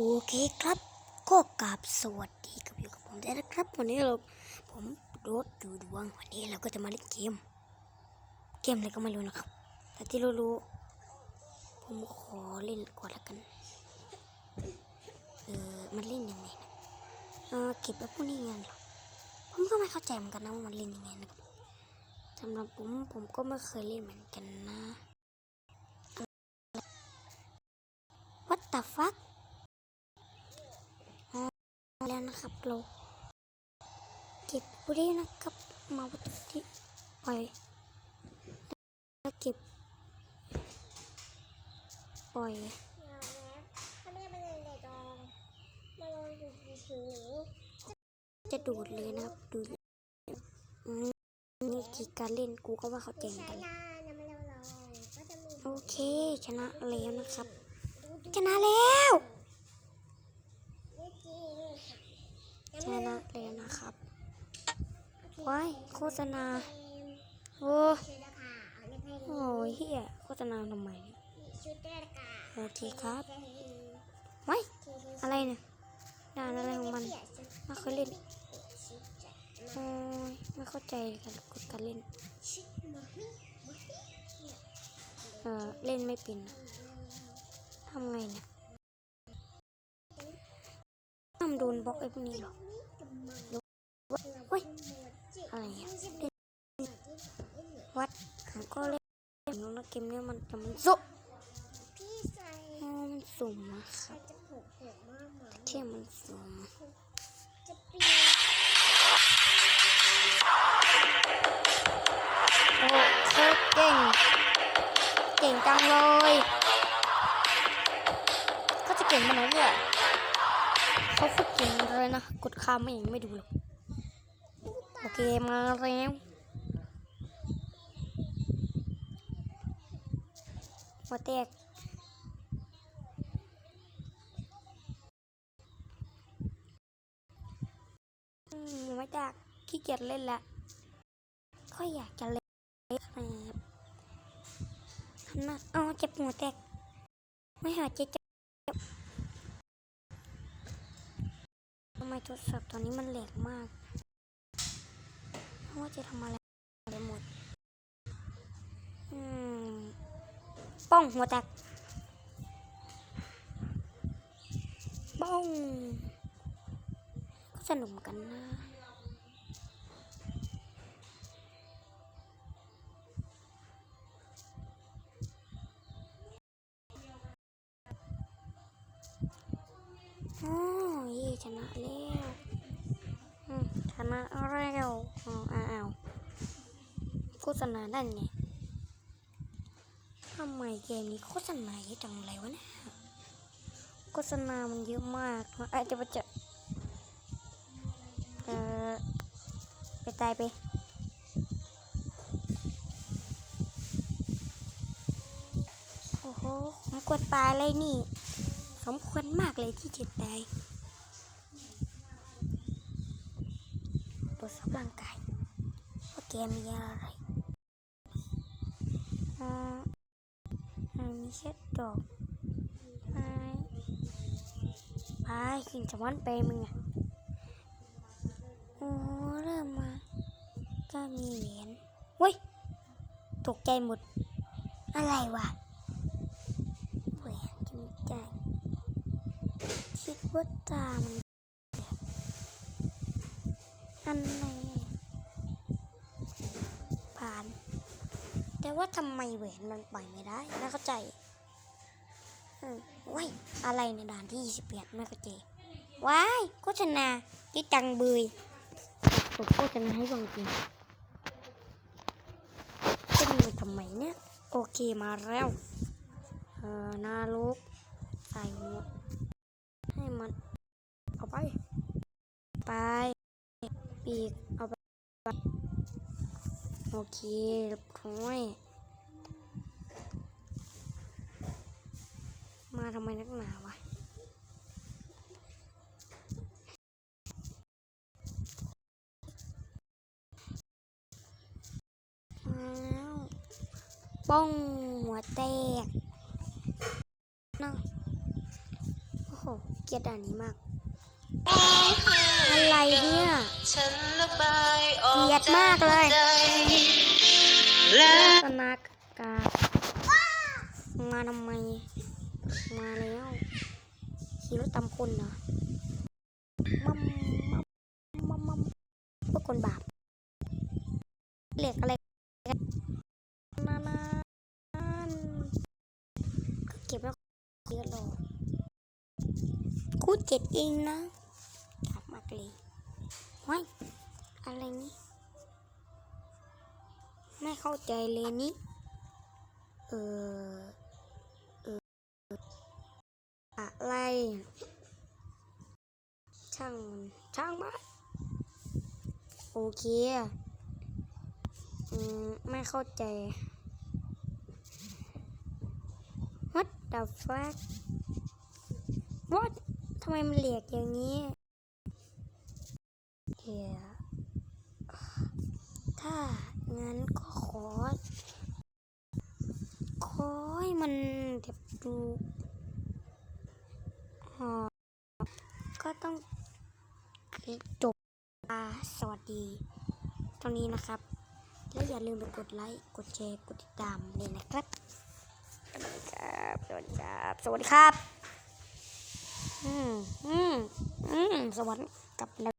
โอเคครับก็กราบสวัสดีกับอยู่กับผมได้นะครับ วันนี้เราผมโดดดูดวงวันนี้เราก็จะมาเล่นเกม เกมอะไรก็ไม่รู้นะครับแต่ที่รู้ๆผมขอเล่นก่อนละกันเออมันเล่นยังไงนะเออเก็บแล้วพวกนี้ไงหรอผมก็ไม่เข้าใจเหมือนกันนะว่ามันเล่นยังไงนะครับสำหรับผมผมก็ไม่เคยเล่นเหมือนกันนะ What the fuck แล้วนะครับ เราเก็บบุหรี่นะครับ มาวัตถุที่ปล่อยแล้วเก็บปล่อยถ้าไม่เป็นไรจองมาลองดูถือจะดูดเลยนะครับดูดอืมนี่คือการเล่นกูก็ว่าเขาเจ๋งใช้กันยาเนี่ยไม่เราลองก็จะมีโอเค ชนะแล้วนะครับ ชนะแล้ววิ ชนะแล้วนะครับว้ายโฆษณา โอ้ชุดราคาเอาในเพลงโอ้ยเฮียโฆษณาทำไมเนี่ยชุดราคาโอเคครับไว้ายอะไรเนี่ยด่านอะไรของมันไม่เคยเล่นโอ้ยไม่เข้าใจกันกดการเล่น เออเล่นไม่เป็นอะทำไงเนี่ยทำโดนบล็อกไอ้พวกนี้เหรอหรือว่า เฮ้ยอะไรอะเล่นวัดผมก็เล่นน้องนะเกมเนี้ยมันจะมันสุกพี่ใส่อ๋อมันสุ่มนะครับจะผูกเผือกมากหมายที่มันสุ่ม นะกดคำไม่ยังไม่ดูหรอกโอเคมาแล้วหัวแตกไม่จากขี้เกียจเล่นละก็อยากจะเล่นครับนะเอาเจ็บหัวแตก ไม่หาเจ็บจับทำ ไมโทรศัพท์ตอนนี้มันแหลกมากว่าจะทำอะไรได้หมดอืมป้องหัวแตก ป้อง ก็สนุกเหมือนกันนะ ชนะแล้วชนะแล้วอ้าวโฆษณาด้านไงทำไมเกมนี้โฆษณาเยอะจังเลยวะเนี่ยโฆษณามันเยอะมากไอ้เดี๋ยวมันจะเออไปตายไปโอ้โหผมกดตายเลยนี่สมควรมากเลยที่จะตายตร วจสอบร่างกายว่าแกมีอะไรอ่าอันนี้เช็ดดอกไม้ไปขึ้นสวรรค์ไปมึงอะโอ้เริ่มมาก็มีเหรียญเว้ยตกใจหมด อะไรวะแหวนจะไม่ใจคิดว่าตามัน อันไหนผ่าน แต่ว่าทำไมแหวนมันปล่อยไม่ได้ไม่เข้าใจเออว้ายอะไรในด่านที่ 21ไม่เข้าใจว้ายโฆษณาที่จังเบยกดโฆษณาให้ฟังจริงจะมีทำไมเนี่ย โอเคมาแล้ว เออหนาลูกใส่หมวกให้มันเอาไป ไป ปีกเอาไป โอเคเรียบร้อยมาทำไมนักหนาวะมาวป้องหัวแตกนาะโอ้โห เกลียดด่านนี้มาก อะไรเนี่ยเกลียดมากเลยสนากกามาทำไม มาแล้วขี่รถตามคนเหรอมัมมัมมัมมัมพวกคนบาปเหล็กอะไรนนานานเก็บแล้วเยอะหรอกคูดเจ็ดเองนะกลับมากเลยว้ายอะไร นี่ ไม่เข้าใจเลยนี่ เออเอออะไร ช่าง ช่างมาโอเค อืม ไม่เข้าใจ What the fuck What ทำไมมันเหลียกอย่างนี้เฮีย ถ้างั้นก็ขอ ขอให้มันแบบดูอ๋อก็ต้องจบสวัสดีเท่านี้นะครับ และอย่าลืมไปกดไลค์ กดแชร์ กดติดตามเลยนะครับ สวัสดีครับ สวัสดีครับสวัสดีครับอืม อืม อืม สวัสดีกับ